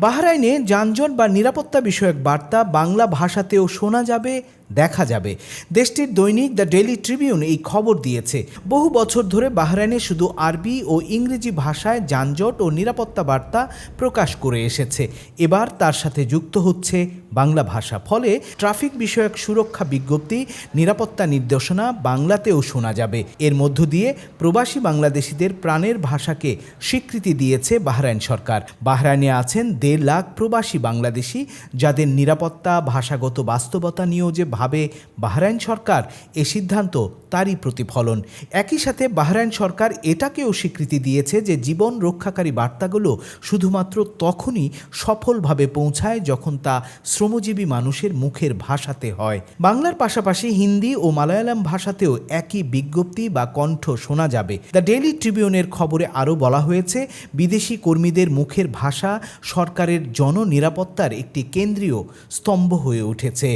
বাহরাইনে যানজট বা নিরাপত্তা বিষয়ক বার্তা বাংলা ভাষাতেও শোনা যাবে দেখা যাবে। দেশটির দৈনিক দ্য ডেইলি ট্রিবিউন এই খবর দিয়েছে। বহু বছর ধরে বাহরাইনে শুধু আরবি ও ইংরেজি ভাষায় যানজট ও নিরাপত্তা বার্তা প্রকাশ করে এসেছে। এবার তার সাথে যুক্ত হচ্ছে বাংলা ভাষা। ফলে ট্রাফিক বিষয়ক সুরক্ষা বিজ্ঞপ্তি, নিরাপত্তা নির্দেশনা বাংলাতেও শোনা যাবে। এর মধ্য দিয়ে প্রবাসী বাংলাদেশিদের প্রাণের ভাষাকে স্বীকৃতি দিয়েছে বাহরাইন সরকার। বাহরাইনে আছেন দেড় লাখ প্রবাসী বাংলাদেশি, যাদের নিরাপত্তা, ভাষাগত বাস্তবতা নিয়েও যে ভাবে বাহরাইন সরকার এ সিদ্ধান্ত তারই প্রতিফলন। একই সাথে বাহরাইন সরকার এটাকেও স্বীকৃতি দিয়েছে যে জীবন রক্ষাকারী বার্তাগুলো শুধুমাত্র তখনই সফলভাবে পৌঁছায় যখন তা শ্রমজীবী মানুষের মুখের ভাষাতে হয়। বাংলার পাশাপাশি হিন্দি ও মালায়ালাম ভাষাতেও একই বিজ্ঞপ্তি বা কণ্ঠ শোনা যাবে। দ্য ডেইলি ট্রিবিউনের খবরে আরও বলা হয়েছে, বিদেশি কর্মীদের মুখের ভাষা সরকারের জননিরাপত্তার একটি কেন্দ্রীয় স্তম্ভ হয়ে উঠেছে।